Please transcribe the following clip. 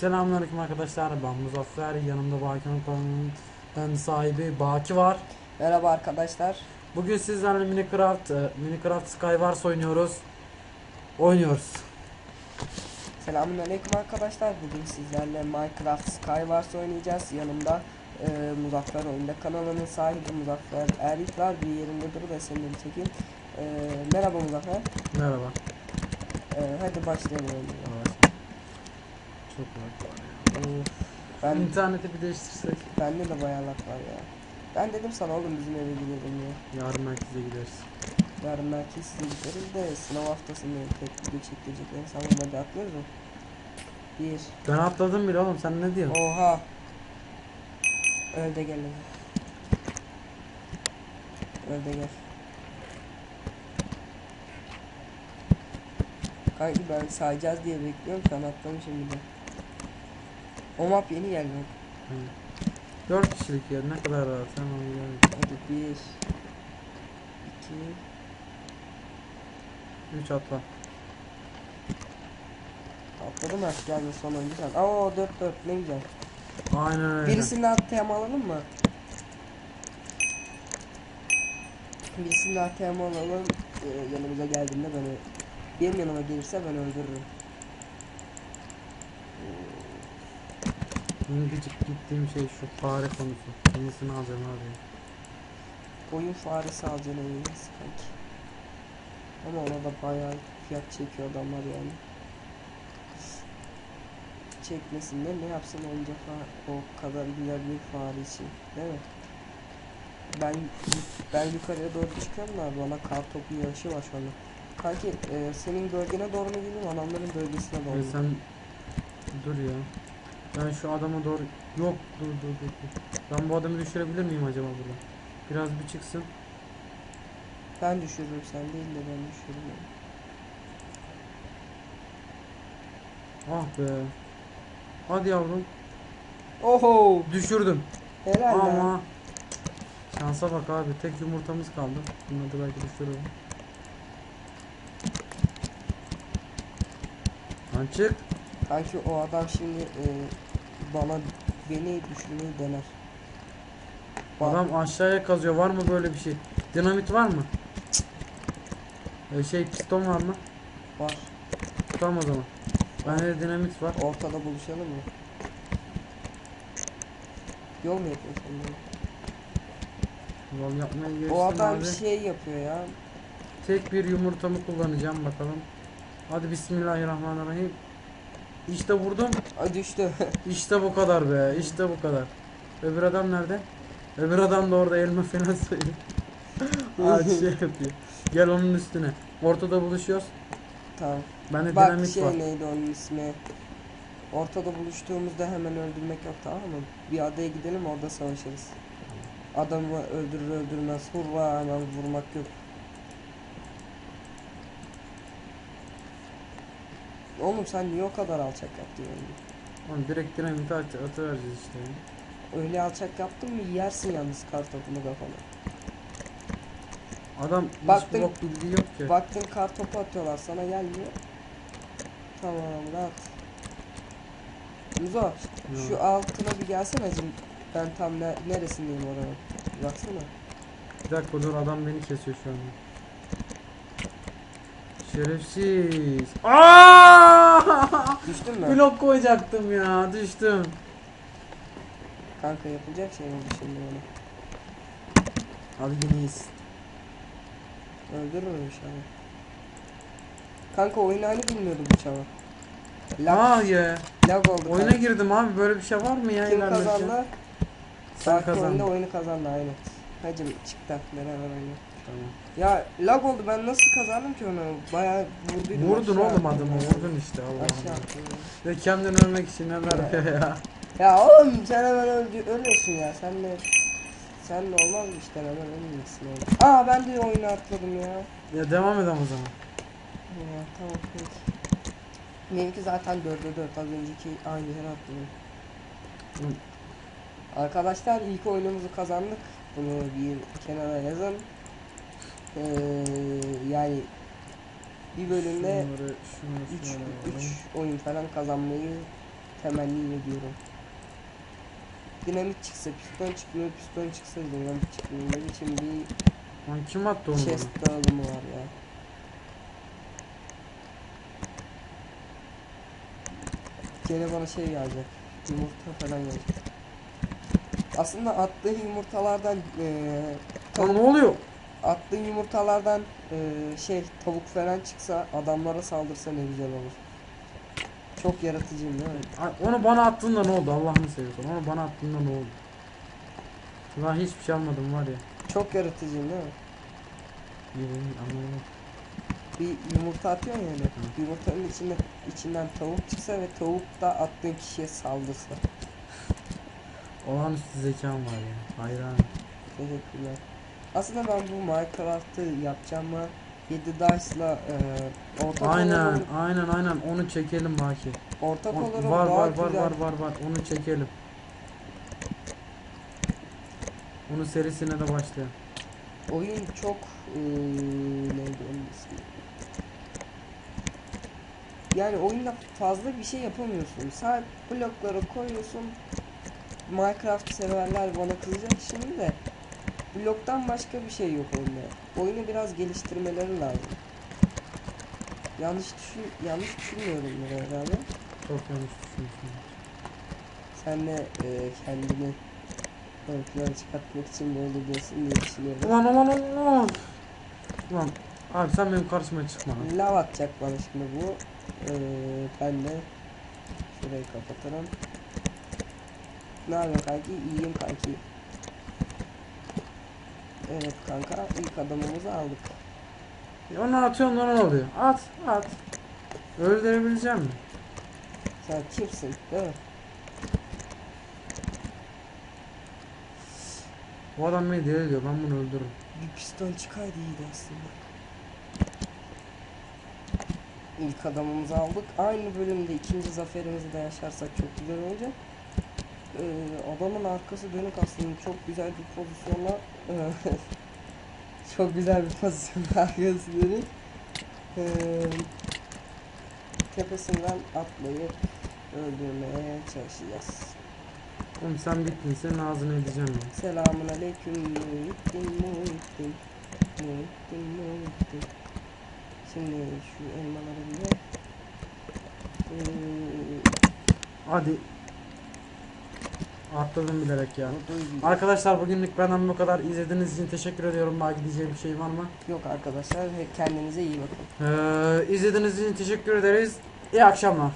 Selamünaleyküm arkadaşlar. Ben Muzaffer. Yanımda Baki'nin kanalının sahibi Baki var. Merhaba arkadaşlar. Bugün sizlerle Minecraft, e, Minecraft Skywars oynuyoruz. Oynuyoruz. Selamünaleyküm arkadaşlar. Bugün sizlerle Minecraft Skywars oynayacağız. Yanımda e, Muzaffer Oyunda kanalının sahibi Muzaffer Erlik var. Bir yerinde dur da seni çekeyim. E, merhaba Muzaffer. Merhaba. E, hadi başlayalım. Çok var. Ben İnterneti bir değiştirsek. bende de bayağı laf var ya. Ben dedim sana oğlum bizim eve gidelim ya. Yarın merkeze gideriz. Yarın belki size gideriz de sınav haftasında tek video çekilecekleri sanırım hadi atlıyoruz mu? Bir. Ben atladım bile oğlum sen ne diyorsun? Oha. Öl de gel. Öl de gel. Kanki ben sayacağız diye bekliyorum sen atlamışım bir de. O map yeni geldi. bak. 4 kişilik yer ne kadar rahat sen onu gel. Hadi bir. iki. 3 atla. Atladım artık geldi sonuncu sen. Aa 4 4 ne güzel. Aynen öyle. Birisini de ATM alalım mı? Birisini de ATM alalım. Ee, yanımıza geldiğinde beni benim yanıma gelirse ben öldürürüm. Benim gıcık gittiğim şey şu fare konusu. Yenisini alacağım abi. Oyun faresi alacaksın en iyisi kanki. Ama ona da bayağı fiyat çekiyor adamlar yani. Çekmesin de ne yapsın onca o kadar güzel bir fare için değil mi? Ben ben yukarıya doğru çıkıyorum da bana kar topu yağışı var şu anda. Kanki e, senin bölgene doğru mu gideyim adamların bölgesine doğru E sen dur ya. Ben şu adama doğru yok dur dur dur. dur. Ben bu adamı düşürebilir miyim acaba burada? Biraz bir çıksın. Ben düşürürüm sen değil de ben düşürürüm. Ah be. Hadi yavrum. Oho! Düşürdüm. Helal lan. Ama şansa bak abi. Tek yumurtamız kaldı. Bunları da belki düşürürüm. Lan çık. Kanki o adam şimdi e, bana beni düşürmeyi dener. Bak, Adam aşağıya kazıyor. Var mı böyle bir şey? Dinamit var mı? Ee, şey piston var mı? var. Tamam o zaman. Bende de dinamit var. Ortada buluşalım mı? Yol mu yapıyorsun? Yol yapmaya geçtim O adam abi. bir şey yapıyor ya. Tek bir yumurtamı kullanacağım bakalım. Hadi bismillahirrahmanirrahim. İşte vurdum. Ay düştü. İşte bu kadar be. İşte bu kadar. Öbür adam nerede? Öbür adam da orada elma falan sayıyor. Aa şey yapıyor. Gel onun üstüne. Ortada buluşuyoruz. tamam. Bende Bak dinamit şey var. neydi onun ismi? Ortada buluştuğumuzda hemen öldürmek yok tamam mı? Bir adaya gidelim orada savaşırız. Adamı öldürür öldürmez hurra hemen vurmak yok. Oğlum sen niye o kadar alçak yaptın yani? Oğlum direkt dinamiti at atıvereceğiz işte. Öyle alçak yaptın mı yersin yalnız kartopunu kafana. Adam Baktın- hiç bildiği yok ki. Baktın kartopu atıyorlar sana gelmiyor. Tamam rahat. Muzo şu altına bir gelsene cim. Ben tam ne, neresindeyim oranın? Baksana. Bir dakika dur adam beni kesiyor şu anda. Şerefsiz. Aaaa! Düştün mü? Blok koyacaktım ya. Düştüm. Kanka yapılacak şey oldu şimdi ona. Abi yine iyisin. Öldürür inşallah. Kanka oyunu hani bilmiyordu bu çava. Lag, Aa ya. lag oldu Oyuna kanka. girdim abi böyle bir şey var mı ya? Kim kazandı? Sen kazandın. oyunu kazandı aynen. Hacım çıktı beraber oynuyor. Tamam. Ya lag oldu ben nasıl kazandım ki onu? Bayağı vurduydum. Vurdun aşağı oğlum adamı ya. vurdun işte Allah Aşağı Allah. attım ya. Ve kendini ölmek için neler yapıyor ya. Ya oğlum sen hemen öldü, ölüyorsun ya. Sen de sen de olmaz mı işte hemen ölmüyorsun oğlum. Aa ben de oyunu atladım ya. Ya devam edelim o zaman. Ya tamam peki. Benimki zaten 4'e 4 az önceki aynı yere atladım. Hı. Arkadaşlar ilk oyunumuzu kazandık. Bunu bir kenara yazın. Ee, yani bir bölümde Şunları, şunu, 3 şunları alalım. 3 oyun falan kazanmayı temenni ediyorum. Dinamit çıksa piston çıkmıyor, piston çıksa dinamit çıkmıyor. Ne biçim bir Lan kim attı onu chest dağılımı var ya. Gene bana şey gelecek. Yumurta falan gelecek. Aslında attığın yumurtalardan eee Lan ne oluyor? Attığın yumurtalardan eee, şey tavuk falan çıksa adamlara saldırsa ne güzel olur. Çok yaratıcıyım değil mi? Ay, Onu bana attığında ne oldu Allah'ını seviyorsan. Onu bana attığında ne oldu? Lan hiçbir şey almadım var ya. Çok yaratıcıyım değil mi? Yemin anlamadım. Bir yumurta atıyorsun yani. Yumurtanın içinde içinden tavuk çıksa ve tavuk da attığın kişiye saldırsa. Olağanüstü zekam var ya. Hayran. Teşekkürler. Aslında ben bu Minecraft'ı yapacağıma 7 Dice'la e, ortak Aynen, olarak, aynen, aynen. Onu çekelim Baki. ortak O- olarak var, daha var, var, güzel var, var, var. Onu çekelim. Onun serisine de başlayalım. oyun çok e, neydi onun ismi? Yani oyunda fazla bir şey yapamıyorsun. Sadece blokları koyuyorsun. Minecraft severler bana kızacak şimdi de bloktan başka bir şey yok oyunda. Oyunu biraz geliştirmeleri lazım. Yanlış düşün yanlış düşünmüyorum herhalde. Çok yanlış düşünmüşsün. Sen de e, kendini plana çıkartmak için böyle diyorsun diye düşünüyorum. Ulan ulan ulan ulan. Ulan abi sen benim karşıma çıkma. Lav atacak bana şimdi bu. Ee, ben de şurayı kapatırım. Ne yapıyorsun kanki? İyiyim kanki. Evet kanka ilk adamımızı aldık. Onu atıyorsun da ne oluyor? At at. Öldürebilecek mi? Sen kimsin değil mi? Bu adam beni deli diyor. Ben bunu öldürürüm. Bir piston çıkaydı iyiydi aslında. İlk adamımızı aldık. Aynı bölümde ikinci zaferimizi de yaşarsak çok güzel olacak. Ee, adamın arkası dönük aslında çok güzel bir pozisyonla çok güzel bir pozisyonla arkası dönük. Ee, tepesinden atlayıp öldürmeye çalışacağız. Oğlum sen bittin. Senin ağzını edeceğim ya. Selamun aleyküm Muhittin Muhittin Muhittin Muhittin Şimdi şu elmaları bir ye. Ee, Hadi. Atladım bilerek ya. Arkadaşlar bugünlük benden bu kadar. İzlediğiniz için teşekkür ediyorum. Belki diyeceğim bir şey var mı? Yok arkadaşlar kendinize iyi bakın. Ee, izlediğiniz için teşekkür ederiz. İyi akşamlar.